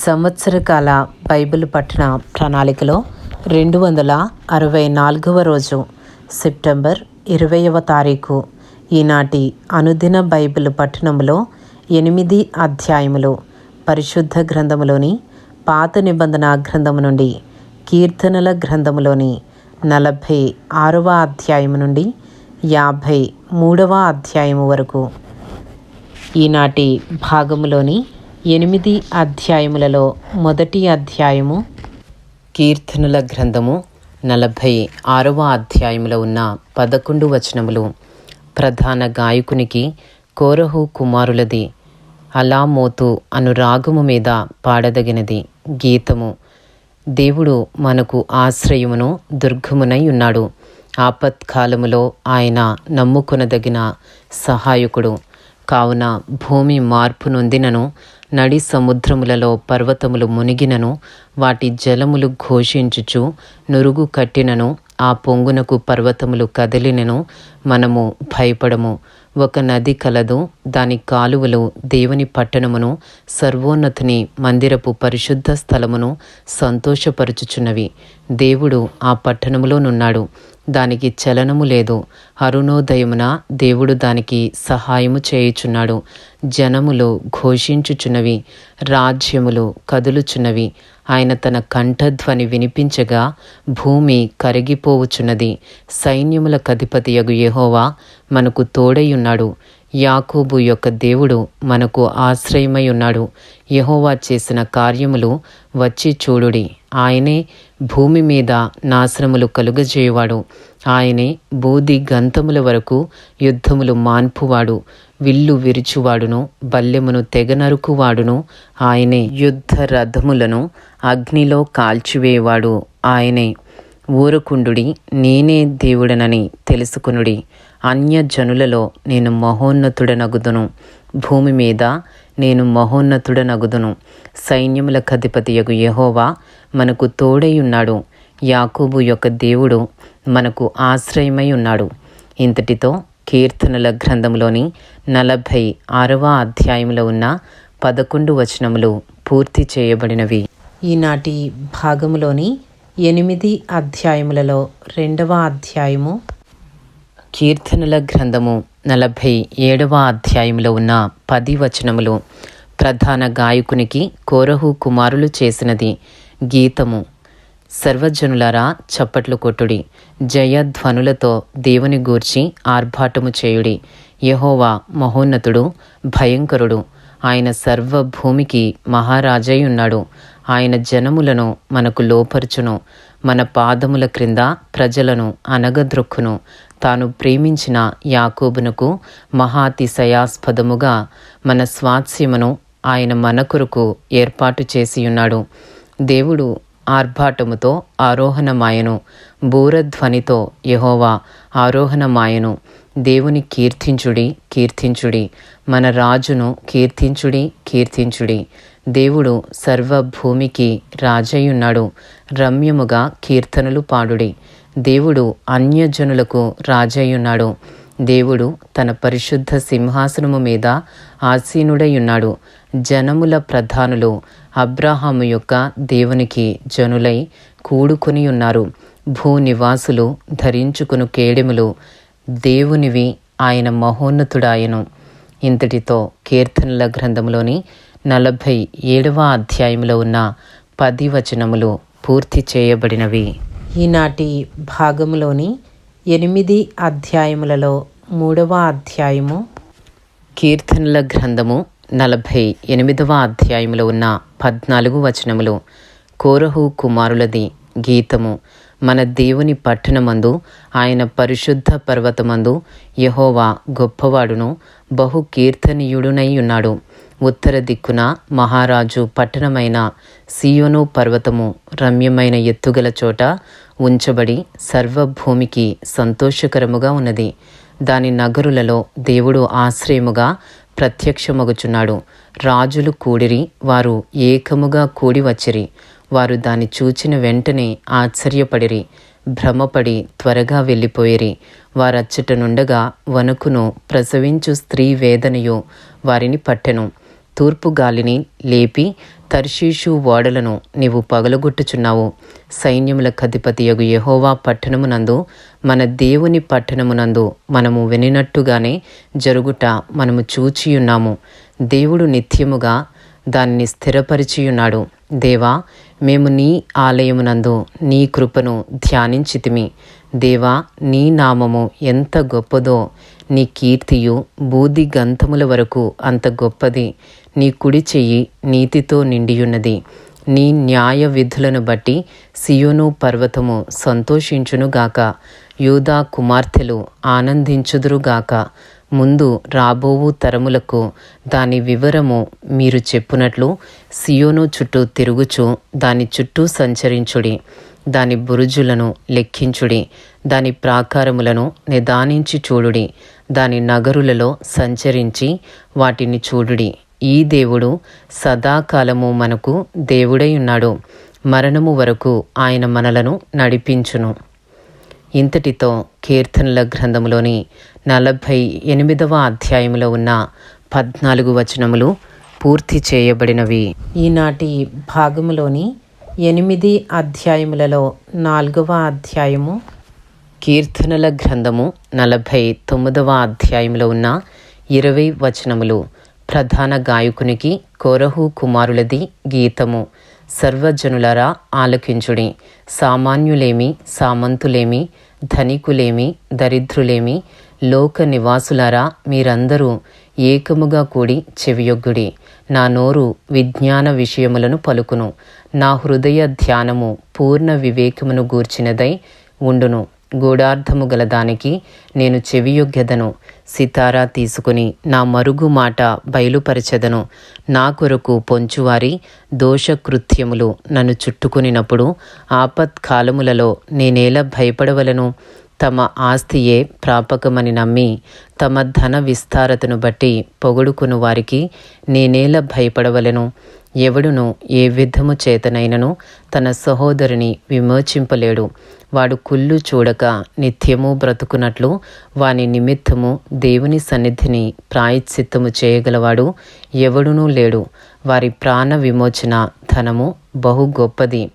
సంవత్సరకాల Bible పట్టణ ప్రణాళికలో రెండు వందల అరవై నాలుగవ రోజు సెప్టెంబర్ ఇరవైవ తారీఖు ఈనాటి అనుదిన బైబిల్ పట్టణంలో ఎనిమిది అధ్యాయములు పరిశుద్ధ గ్రంథములోని పాత నిబంధన గ్రంథము నుండి కీర్తనల గ్రంథములోని నలభై ఆరవ అధ్యాయము నుండి యాభై మూడవ అధ్యాయము వరకు. ఈనాటి భాగములోని ఎనిమిది అధ్యాయములలో మొదటి అధ్యాయము కీర్తనల గ్రంథము నలభై ఆరవ అధ్యాయములో ఉన్న పదకొండు వచనములు. ప్రధాన గాయకునికి కోరహు కుమారులది అలామోతు అను రాగము మీద పాడదగినది గీతము. దేవుడు మనకు ఆశ్రయమును దుర్గమునై ఉన్నాడు. ఆపత్కాలములో ఆయన నమ్ముకొనదగిన సహాయకుడు. కావున భూమి మార్పు నొందినను నడి సముద్రములలో పర్వతములు మునిగినను వాటి జలములు ఘోషించుచు నురుగు కట్టినను ఆ పొంగునకు పర్వతములు కదిలినను మనము భయపడము. ఒక నది కలదు. దాని కాలువలు దేవుని పట్టణమును సర్వోన్నతిని మందిరపు పరిశుద్ధ స్థలమును సంతోషపరుచుచున్నవి. దేవుడు ఆ పట్టణములోనున్నాడు. దానికి చలనము లేదు. అరుణోదయమున దేవుడు దానికి సహాయము చేయుచున్నాడు. జనములు ఘోషించుచున్నవి. రాజ్యములు కదులుచున్నవి. ఆయన తన కంఠధ్వని వినిపించగా భూమి కరిగిపోవుచున్నది. సైన్యముల కధిపతియగు యహోవా మనకు తోడైయున్నాడు. యాకోబు యొక్క దేవుడు మనకు ఆశ్రయమై ఉన్నాడు యహోవా చేసిన కార్యములు వచ్చి చూడుడి. ఆయనే భూమి మీద నాశనములు కలుగజేయవాడు. ఆయనే బోధి గంతముల వరకు యుద్ధములు మాన్పువాడు విల్లు విరుచువాడును బల్లెమును తెగనరుకువాడును ఆయనే యుద్ధ రథములను అగ్నిలో కాల్చివేవాడు. ఆయనే ఊరకుండుడి నేనే దేవుడనని తెలుసుకునుడి. అన్యజనులలో నేను మహోన్నతుడనగుదును. భూమి మీద నేను మహోన్నతుడనగుదును. సైన్యముల కధిపతియగు యహోవా మనకు తోడై ఉన్నాడు. యాకూబు యొక్క దేవుడు మనకు ఆశ్రయమై ఉన్నాడు. ఇంతటితో కీర్తనల గ్రంథంలోని నలభై ఆరవ అధ్యాయంలో ఉన్న పదకొండు వచనములు పూర్తి చేయబడినవి. ఈనాటి భాగములోని ఎనిమిది అధ్యాయములలో రెండవ అధ్యాయము కీర్తనల గ్రంథము నలభై ఏడవ అధ్యాయంలో ఉన్న పది వచనములు ప్రధాన గాయకునికి కోరహు కుమారులు చేసినది గీతము. సర్వజనులారా చప్పట్లు కొట్టుడి. జయధ్వనులతో దేవుని గూర్చి ఆర్భాటము చేయుడి. యహోవా మహోన్నతుడు భయంకరుడు. ఆయన సర్వభూమికి మహారాజై ఉన్నాడు ఆయన జనములను మనకు లోపరుచును. మన పాదముల క్రింద ప్రజలను అనగద్రొక్కును. తాను ప్రేమించిన యాకోబునకు మహాతిశయాస్పదముగా మన స్వాస్యమును ఆయన మన కొరకు ఏర్పాటు చేసియున్నాడు. దేవుడు ఆర్భాటముతో ఆరోహణమాయను. బూరధ్వనితో యహోవా ఆరోహణమాయను. దేవుని కీర్తించుడి కీర్తించుడి. మన రాజును కీర్తించుడి కీర్తించుడి. దేవుడు సర్వభూమికి రాజయ్యున్నాడు. రమ్యముగా కీర్తనలు పాడుడి. దేవుడు అన్యజనులకు రాజయ్యున్నాడు. దేవుడు తన పరిశుద్ధ సింహాసనము మీద ఆసీనుడయ్యున్నాడు. జనముల ప్రధానులు అబ్రాహాము యొక్క దేవునికి జనులై కూడుకొని ఉన్నారు భూనివాసులు ధరించుకును కేడెములు దేవునివి ఆయన మహోన్నతుడాయను. ఇంతటితో కీర్తనల గ్రంథంలోని నలభై ఏడవ అధ్యాయంలో ఉన్న పది వచనములు పూర్తి చేయబడినవి. ఈనాటి భాగములోని ఎనిమిది అధ్యాయములలో మూడవ అధ్యాయము కీర్తనల గ్రంథము నలభై ఎనిమిదవ అధ్యాయంలో ఉన్న పద్నాలుగు వచనములు కోరహు కుమారులది గీతము. మన దేవుని పట్టణమందు ఆయన పరిశుద్ధ పర్వతమందు యహోవా గొప్పవాడును బహు కీర్తనీయుడునై ఉన్నాడు ఉత్తర దిక్కున మహారాజు పట్టణమైన సియోను పర్వతము రమ్యమైన ఎత్తుగల చోట ఉంచబడి సర్వభూమికి సంతోషకరముగా ఉన్నది. దాని నగరులలో దేవుడు ఆశ్రయముగా ప్రత్యక్షమగుచున్నాడు. రాజులు కూడిరి వారు ఏకముగా కూడి వచ్చిరి. వారు దాన్ని చూచిన వెంటనే ఆశ్చర్యపడిరి భ్రమపడి త్వరగా వెళ్ళిపోయిరి. వారచ్చట నుండగా వణుకును ప్రసవించు స్త్రీ వేదనయు వారిని పట్టెను. తూర్పు గాలిని లేపి తర్షీషు ఓడలను నీవు పగలగొట్టుచున్నావు. సైన్యముల కధిపతియగు యహోవా పట్టణమునందు మన దేవుని పట్టణమునందు మనము వినినట్టుగానే జరుగుట మనము చూచియున్నాము. దేవుడు నిత్యముగా దానిని స్థిరపరిచియున్నాడు. దేవా మేము నీ ఆలయమునందు నీ కృపను ధ్యానించితిమి. దేవా నీ నామము ఎంత గొప్పదో నీ కీర్తియు బూది గంధముల వరకు అంత గొప్పది. నీ కుడి చెయ్యి నీతితో నిండియున్నది. నీ న్యాయ విధులను బట్టి సియోను పర్వతము సంతోషించునుగాక యూదా కుమార్తెలు ఆనందించుదురుగాక ముందు రాబోవు తరములకు దాని వివరము మీరు చెప్పునట్లు సియోను చుట్టూ తిరుగుచు దాని చుట్టూ సంచరించుడి. దాని బురుజులను లెక్కించుడి. దాని ప్రాకారములను నిదానించి చూడుడి. దాని నగరులలో సంచరించి వాటిని చూడుడి. ఈ దేవుడు సదాకాలము మనకు దేవుడై ఉన్నాడు మరణము వరకు ఆయన మనలను నడిపించును. ఇంతటితో కీర్తనల గ్రంథములోని నలభై ఎనిమిదవ అధ్యాయంలో ఉన్న పద్నాలుగు వచనములు పూర్తి చేయబడినవి. ఈనాటి భాగములోని ఎనిమిది అధ్యాయములలో నాలుగవ అధ్యాయము కీర్తనల గ్రంథము నలభై తొమ్మిదవ అధ్యాయంలో ఉన్న ఇరవై వచనములు. ప్రధాన గాయకునికి కోరహు కుమారులది గీతము. సర్వజనులరా ఆలకించుడి. సామాన్యులేమి సామంతులేమి ధనికులేమి దరిద్రులేమి లోక నివాసులారా మీరందరూ ఏకముగా కూడి చెవియొగ్గుడి. నా నోరు విజ్ఞాన విషయములను పలుకును. నా హృదయ ధ్యానము పూర్ణ వివేకమును గూర్చినదై ఉండును. గూఢార్థము గల దానికి నేను చెవియొగ్గెదను. సితారా తీసుకుని నా మరుగు మాట బయలుపరచెదను. నా కొరకు పొంచువారి దోషకృత్యములు నన్ను చుట్టుకునినప్పుడు ఆపత్కాలములలో నేనేలా భయపడవలను? తమ ఆస్తియే ప్రాపకమని నమ్మి తమ ధన విస్తారతను బట్టి పొగుడుకును వారికి నేనేలా భయపడవలను? ఎవడును ఏ విధము చేతనైనను తన సహోదరుని విమోచింపలేడు. వాడు కుళ్ళు చూడక నిత్యము బ్రతుకున్నట్లు వాని నిమిత్తము దేవుని సన్నిధిని ప్రాయశ్చిత్తము చేయగలవాడు ఎవడునూ లేడు. వారి ప్రాణ విమోచన ధనము బహు గొప్పది.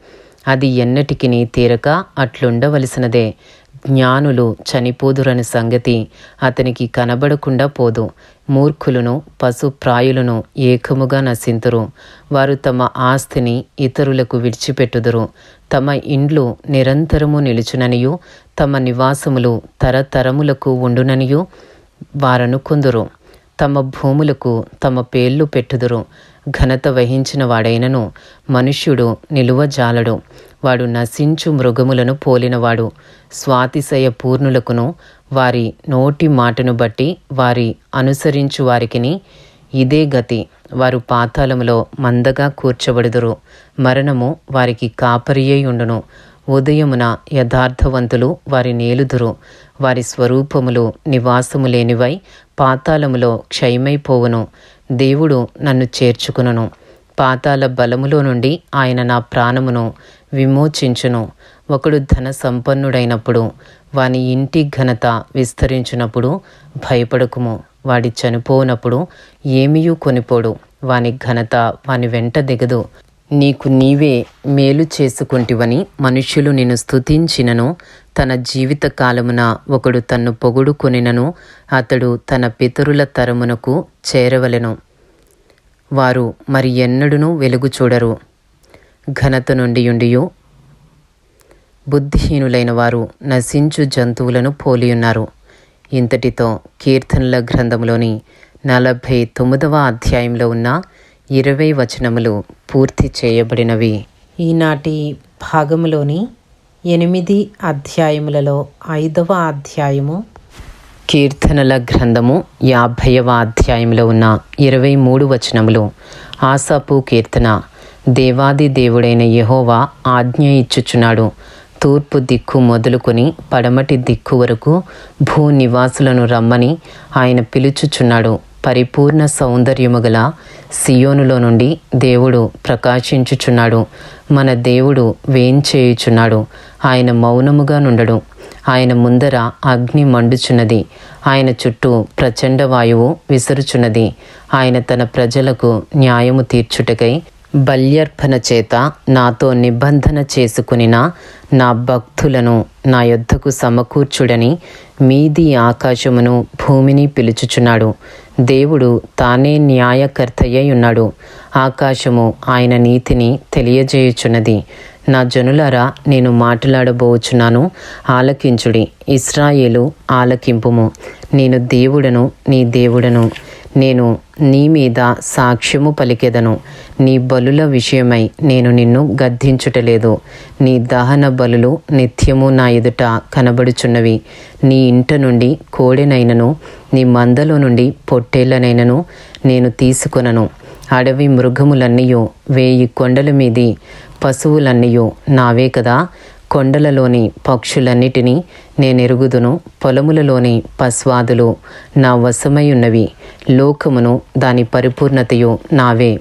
అది ఎన్నటికి తీరక అట్లుండవలసినదే. జ్ఞానులు చనిపోదురని సంగతి అతనికి కనబడకుండా పోదు. మూర్ఖులను పశుప్రాయులను ఏకముగా నశింతురు. వారు తమ ఆస్తిని ఇతరులకు విడిచిపెట్టుదురు. తమ ఇండ్లు నిరంతరము నిలుచుననియు తమ నివాసములు తరతరములకు ఉండుననియు వారనుకుందురు. తమ భూములకు తమ పేర్లు పెట్టుదురు. ఘనత వహించిన వాడైనను మనుష్యుడు నిలువజాలడు. వాడు నశించు మృగములను పోలినవాడు. స్వాతిశయ పూర్ణులకును వారి నోటి మాటను బట్టి వారి అనుసరించు వారికిని ఇదే గతి. వారు పాతాళములో మందగా కూర్చబడుదురు. మరణము వారికి కాపరియై ఉండును ఉదయమున యథార్థవంతులు వారి నేలుదురు. వారి స్వరూపములు నివాసము లేనివై పాతాళములో క్షయమైపోవును. దేవుడు నన్ను చేర్చుకును పాతాల బలములో నుండి ఆయన నా ప్రాణమును విమోచించును. ఒకడు ధన సంపన్నుడైనప్పుడు వాని ఇంటి ఘనత విస్తరించినప్పుడు భయపడకుము. వాడి చనిపోనప్పుడు ఏమీయూ కొనిపోడు. వాని ఘనత వాని వెంట దిగదు. నీకు నీవే మేలు చేసుకుంటివని మనుష్యులు నిన్ను స్తుతించినను. తన జీవిత కాలమున ఒకడు తన్ను పొగుడుకొనినను అతడు తన పితరుల తరమునకు చేరవలెను. వారు మరి ఎన్నడునూ వెలుగు చూడరు. ఘనత నుండి ఉండియు. బుద్ధిహీనులైన వారు నశించు జంతువులను పోలియున్నారు. ఇంతటితో కీర్తనల గ్రంథంలోని నలభై తొమ్మిదవ అధ్యాయంలో ఉన్న ఇరవై వచనములు పూర్తి చేయబడినవి. ఈనాటి భాగములోని ఎనిమిది అధ్యాయములలో ఐదవ అధ్యాయము కీర్తనల గ్రంథము యాభైవ అధ్యాయంలో ఉన్న ఇరవై మూడు వచనములు. ఆసాపు కీర్తన దేవాది దేవుడైన యహోవా ఆజ్ఞ ఇచ్చుచున్నాడు. తూర్పు దిక్కు మొదలుకొని పడమటి దిక్కు వరకు భూ నివాసులను రమ్మని ఆయన పిలుచుచున్నాడు. పరిపూర్ణ సౌందర్యము గల సియోనులో నుండి దేవుడు ప్రకాశించుచున్నాడు. మన దేవుడు వేంచేయుచున్నాడు. ఆయన మౌనముగా నుండడు. ఆయన ముందర అగ్ని మండుచున్నది. ఆయన చుట్టూ ప్రచండ వాయువు విసురుచున్నది. ఆయన తన ప్రజలకు న్యాయము తీర్చుటకై బల్యర్పణ చేత నాతో నిబంధన చేసుకునిన నా భక్తులను నా యొద్దకు సమకూర్చుడని మీది ఆకాశమును భూమిని పిలుచుచున్నాడు. దేవుడు తానే న్యాయకర్తయ్యై ఉన్నాడు ఆకాశము ఆయన నీతిని తెలియజేయుచున్నది. నా జనులారా నేను మాట్లాడబోచున్నాను. ఆలకించుడి. ఇస్రాయేలు ఆలకింపుము. నేను దేవుడను నీ దేవుడను. నేను నీ మీద సాక్ష్యము పలికెదను. నీ బలుల విషయమై నేను నిన్ను గద్దించుటలేదు. నీ దహన బలులు నిత్యము నా ఎదుట కనబడుచున్నవి. నీ ఇంట నుండి కోడెనైనను నీ మందలో నుండి పొట్టేళ్ళనైనను నేను తీసుకొనను. అడవి మృగములన్నయూ వేయి కొండల మీది పశువులన్నయూ నావే కదా. కొండలలోని పక్షులన్నిటినీ నేనెరుగుదును. పొలములలోని పస్వాదులు నా వశమై ఉన్నవి. లోకమును దాని పరిపూర్ణతయు నావే.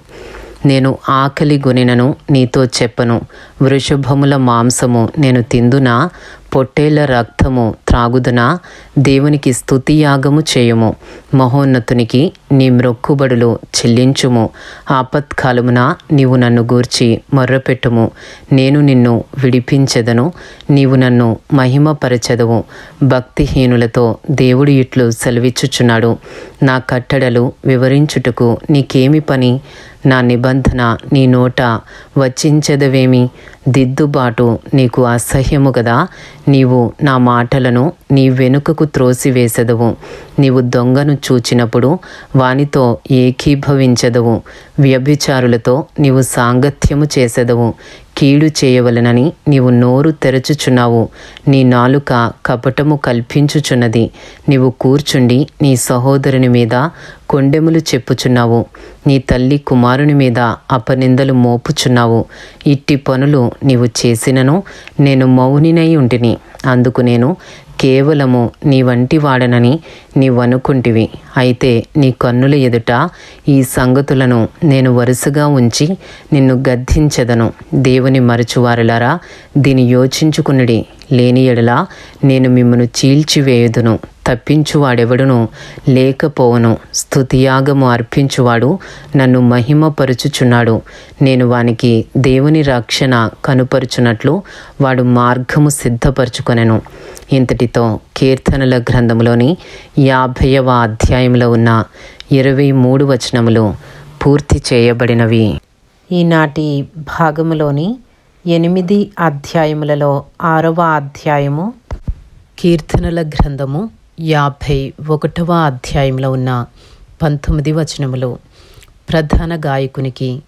నేను ఆకలి గునినను నీతో చెప్పను. వృషభముల మాంసము నేను తిందునా? పొట్టేళ్ళ రక్తము త్రాగుదునా? దేవునికి స్తుతియాగము చేయము. మహోన్నతునికి నీ మ్రొక్కుబడులు చెల్లించుము. ఆపత్కాలమున నీవు నన్ను గూర్చి మొర్రపెట్టుము. నేను నిన్ను విడిపించెదను. నీవు నన్ను మహిమపరచెదవు. భక్తిహీనులతో దేవుడు ఇట్లు సెలవిచ్చుచున్నాడు. నా కట్టడలు వివరించుటకు నీకేమి పని? నా నిబంధన నీ నోట వచ్చించెదవేమి దిద్దుబాటు నీకు అసహ్యము కదా నీవు నా మాటలను నీ వెనుకకు త్రోసివేసెదవు. నీవు దొంగను చూచినప్పుడు వానితో ఏకీభవించదవు. వ్యభిచారులతో నీవు సాంగత్యము చేసెదవు. కీడు చేయవలనని నీవు నోరు తెరచుచున్నావు. నీ నాలుక కపటము కల్పించుచున్నది. నీవు కూర్చుండి నీ సహోదరుని మీద కొండెములు చెప్పుచున్నావు. నీ తల్లి కుమారుని మీద అపనిందలు మోపుచున్నావు. ఇట్టి పనులు నీవు చేసినను నేను మౌనినై ఉంటిని. అందుకు నేను కేవలము నీ వంటి వాడనని నీవనుకుంటివి. అయితే నీ కన్నుల ఎదుట ఈ సంగతులను నేను వరుసగా ఉంచి నిన్ను గద్దించెదను. దేవుని మరచువారులారా దీని యోచించుకునుడి. లేని ఎడల నేను మిమ్మను చీల్చివేయుదును. తప్పించువాడెవడును లేకపోవను. స్తుతియాగము అర్పించువాడు నన్ను మహిమపరుచుచున్నాడు. నేను వానికి దేవుని రక్షణ కనుపరుచున్నట్లు వాడు మార్గము సిద్ధపరచుకొనెను. ఇంతటితో కీర్తనల గ్రంథంలోని యాభైవ అధ్యాయంలో ఉన్న ఇరవై మూడు వచనములు పూర్తి చేయబడినవి. ఈనాటి భాగములోని ఎనిమిది అధ్యాయములలో ఆరవ అధ్యాయము కీర్తనల గ్రంథము యాభై ఒకటవ అధ్యాయంలో ఉన్న పంతొమ్మిది వచనములు. ప్రధాన గాయకునికి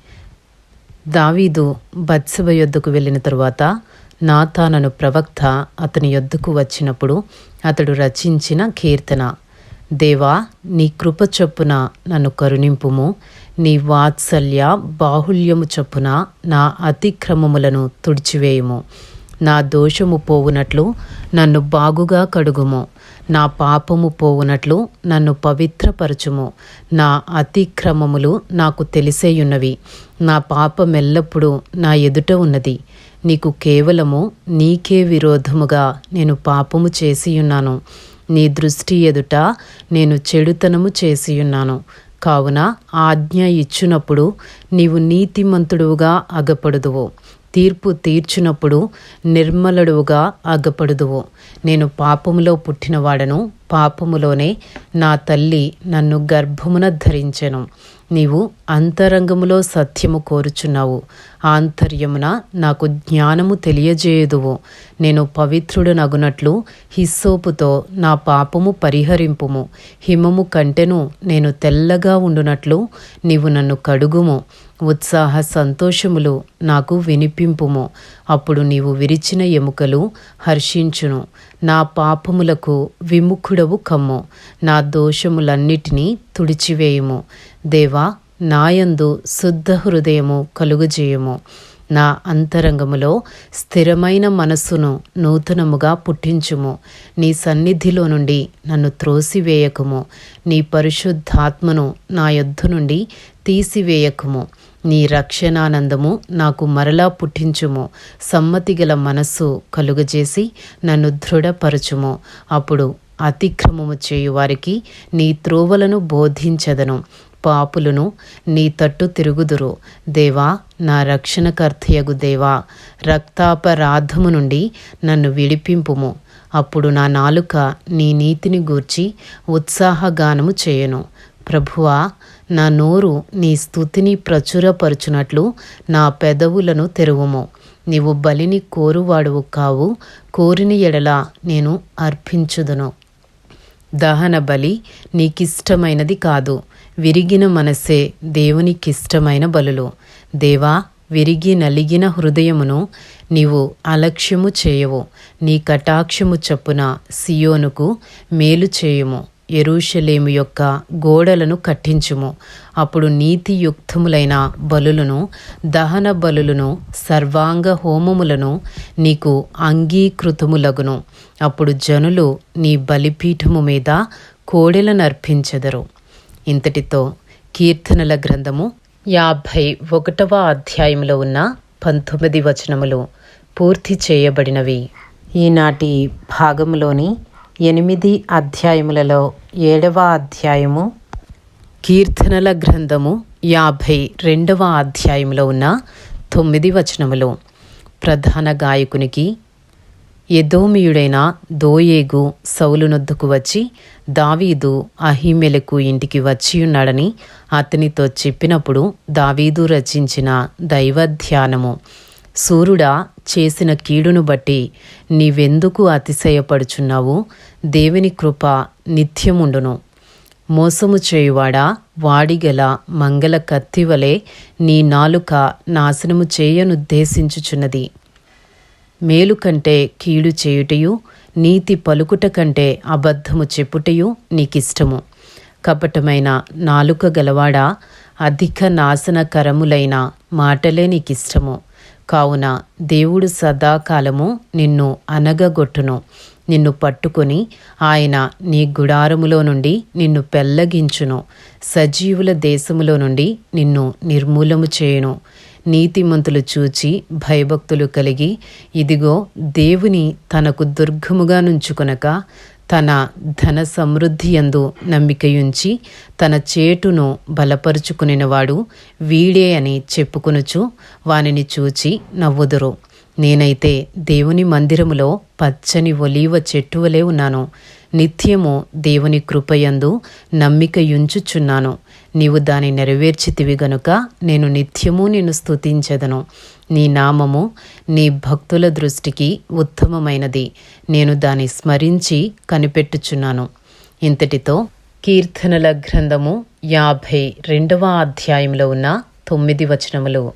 దావీదు బత్సవ యొద్దకు వెళ్ళిన తరువాత నాతానను ప్రవక్త అతని యొద్దకు వచ్చినప్పుడు అతడు రచించిన కీర్తన దేవా నీ కృప చొప్పున నన్ను కరుణింపుము. నీ వాత్సల్య బాహుల్యము చొప్పున నా అతిక్రమములను తుడిచివేయుము. నా దోషము పోవునట్లు నన్ను బాగుగా కడుగుము. నా పాపము పోవునట్లు నన్ను పవిత్రపరచుము. నా అతిక్రమములు నాకు తెలిసేయున్నవి. నా పాపమెల్లప్పుడూ నా ఎదుట ఉన్నది. నీకు కేవలము నీకే విరోధముగా నేను పాపము చేసియున్నాను. నీ దృష్టి ఎదుట నేను చెడుతనము చేసియున్నాను. కావున ఆజ్ఞ ఇచ్చినప్పుడు నీవు నీతిమంతుడుగా అగపడుదువు. తీర్పు తీర్చినప్పుడు నిర్మలడువుగా అగపడుదువు. నేను పాపములో పుట్టినవాడను పాపములోనే నా తల్లి నన్ను గర్భమున ధరించెను. నీవు అంతరంగములో సత్యము కోరుచున్నావు. ఆంతర్యమున నాకు జ్ఞానము తెలియజేయదువు. నేను పవిత్రుడు నగునట్లు హిస్సోపుతో నా పాపము పరిహరింపుము. హిమము కంటెను నేను తెల్లగా ఉండునట్లు నీవు నన్ను కడుగుము. ఉత్సాహ సంతోషములు నాకు వినిపింపుము. అప్పుడు నీవు విరిచిన ఎముకలు హర్షించును. నా పాపములకు విముఖుడవు కమ్ము. నా దోషములన్నిటినీ తుడిచివేయుము. దేవా నాయందు శుద్ధ హృదయము కలుగుజేయము. నా అంతరంగములో స్థిరమైన మనస్సును నూతనముగా పుట్టించుము. నీ సన్నిధిలో నుండి నన్ను త్రోసివేయకుము. నీ పరిశుద్ధాత్మను నా యొద్దు నుండి తీసివేయకుము. నీ రక్షణానందము నాకు మరలా పుట్టించుము. సమ్మతిగల మనస్సు కలుగజేసి నన్ను దృఢపరచుము. అప్పుడు అతిక్రమము చేయు వారికి నీ త్రోవలను బోధించదను. పాపులను నీ తట్టు తిరుగుదురు. దేవా నా రక్షణకర్తయగు దేవా రక్తాపరాధము నుండి నన్ను విడిపింపుము. అప్పుడు నా నాలుక నీ నీతిని గూర్చి ఉత్సాహగానము చేయను. ప్రభువా నా నోరు నీ స్థుతిని ప్రచురపరుచునట్లు నా పెదవులను తెరువుము. నీవు బలిని కోరువాడువు కావు. కోరిన ఎడల నేను అర్పించుదును. దహన బలి నీకిష్టమైనది కాదు. విరిగిన మనసే దేవునికిష్టమైన బలులు. దేవా విరిగి నలిగిన హృదయమును నీవు అలక్ష్యము చేయవు. నీ కటాక్షము చప్పున సియోనుకు మేలు చేయుము. ఎరుషలేము యొక్క గోడలను కట్టించుము. అప్పుడు నీతియుక్తములైన బలులను దహన బలులను సర్వాంగ హోమములను నీకు అంగీకృతములగును. అప్పుడు జనులు నీ బలిపీఠము మీద కోడెలనర్పించెదరు ఇంతటితో కీర్తనల గ్రంథము యాభై ఒకటవ అధ్యాయంలో ఉన్న పంతొమ్మిది వచనములు పూర్తి చేయబడినవి. ఈనాటి భాగంలోని ఎనిమిది అధ్యాయములలో ఏడవ అధ్యాయము కీర్తనల గ్రంథము యాభై రెండవ అధ్యాయంలో ఉన్న తొమ్మిది వచనములు. ప్రధాన గాయకునికి ఎదోమియుడైన దోయేగు సౌలునొద్దుకు వచ్చి దావీదు అహిమెలకు ఇంటికి వచ్చియున్నాడని అతనితో చెప్పినప్పుడు దావీదు రచించిన దైవధ్యానము. సూర్యుడా చేసిన కీడును బట్టి నీవెందుకు అతిశయపడుచున్నావు? దేవుని కృప నిత్యముండును. మోసము చేయువాడా? వాడిగల మంగళ కత్తివలే నీ నాలుక నాశనము చేయనుద్దేశించుచున్నది. మేలు కంటే కీడు చేయుటయు నీతి పలుకుట కంటే అబద్ధము చెప్పుటయు నీకిష్టము. కపటమైన నాలుక గలవాడా అధిక నాశనకరములైన మాటలే నీకిష్టము. కావున దేవుడు సదాకాలము నిన్ను అనగగొట్టును. నిన్ను పట్టుకొని ఆయన నీ గుడారములో నుండి నిన్ను పెల్లగించును. సజీవుల దేశములో నుండి నిన్ను నిర్మూలము చేయును. నీతిమంతులు చూచి భయభక్తులు కలిగి ఇదిగో దేవుని తనకు దుర్గముగా నుంచుకొనక తన ధన సమృద్ధి యందు నమ్మికయుంచి తన చేటును బలపరుచుకునినవాడు వీడే అని చెప్పుకొనుచు వానిని చూచి నవ్వుదురు. నేనైతే దేవుని మందిరములో పచ్చని ఒలీవ చెట్టువలే ఉన్నాను. నిత్యము దేవుని కృపయందు నమ్మికయుంచుచున్నాను. నీవు దాని నెరవేర్చితివి గనుక నేను నిత్యము నిన్ను స్తుతించెదను. నీ నామము నీ భక్తుల దృష్టికి ఉత్తమమైనది. నేను దాన్ని స్మరించి కనిపెట్టుచున్నాను. ఇంతటితో కీర్తనల గ్రంథము యాభై రెండవ అధ్యాయంలో ఉన్న తొమ్మిది వచనములు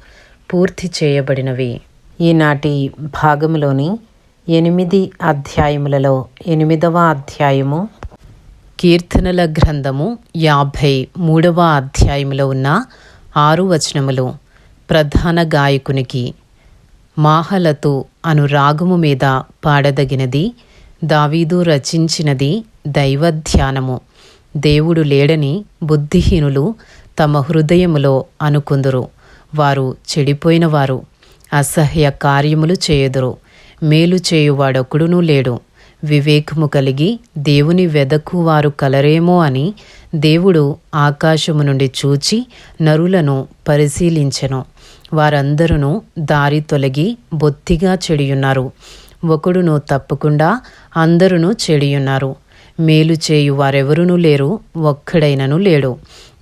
పూర్తి చేయబడినవి. ఈనాటి భాగంలోని ఎనిమిది అధ్యాయములలో ఎనిమిదవ అధ్యాయము కీర్తనల గ్రంథము యాభై మూడవ అధ్యాయములో ఉన్న ఆరు వచనములు ప్రధాన గాయకునికి. మాహలతు అను రాగము మీద పాడదగినది దావీదు రచించినది దైవధ్యానము. దేవుడు లేడని బుద్ధిహీనులు తమ హృదయములో అనుకుందురు. వారు చెడిపోయినవారు అసహ్య కార్యములు చేయుదురు. మేలు చేయువాడొక్కడునూ లేడు. వివేకము కలిగి దేవుని వెదకువారు కలరేమో అని దేవుడు ఆకాశము నుండి చూచి నరులను పరిశీలించెను. వారందరూ దారి తొలగి బొత్తిగా చెడియున్నారు. ఒకడును తప్పకుండా అందరును చెడియున్నారు. మేలు చేయు వారెవరునూ లేరు ఒక్కడైనను లేడు.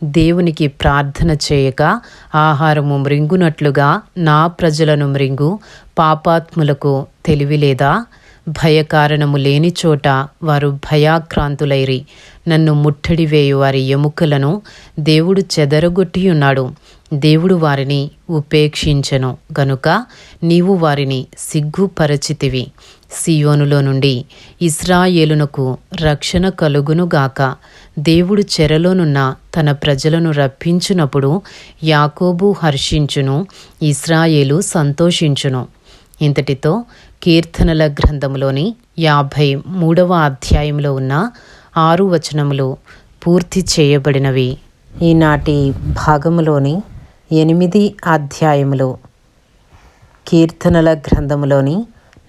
దేవునికి ప్రార్థన చేయక ఆహారము మృంగునట్లుగా నా ప్రజలను మృంగు పాపాత్ములకు తెలివి లేదా భయకారణము లేని చోట వారు భయాక్రాంతులైరి. నన్ను ముట్టడి వేయు వారి ఎముకలను దేవుడు చెదరగొట్టియున్నాడు. దేవుడు వారిని ఉపేక్షించెను. గనుక నీవు వారిని సిగ్గుపరచితివి. సియోనులో నుండి ఇస్రాయేలునకు రక్షణ కలుగునుగాక దేవుడు చెరలోనున్న తన ప్రజలను రప్పించునప్పుడు యాకోబు హర్షించును ఇస్రాయేలు సంతోషించును. ఇంతటితో కీర్తనల గ్రంథములోని యాభై మూడవ అధ్యాయంలో ఉన్న ఆరు వచనములు పూర్తి చేయబడినవి. ఈనాటి భాగములోని ఎనిమిది అధ్యాయములు కీర్తనల గ్రంథములోని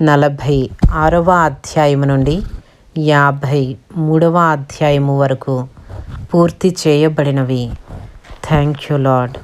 నలభై ఆరవ అధ్యాయము నుండి యాభై మూడవ అధ్యాయము వరకు పూర్తి చేయబడినవి. Thank you lord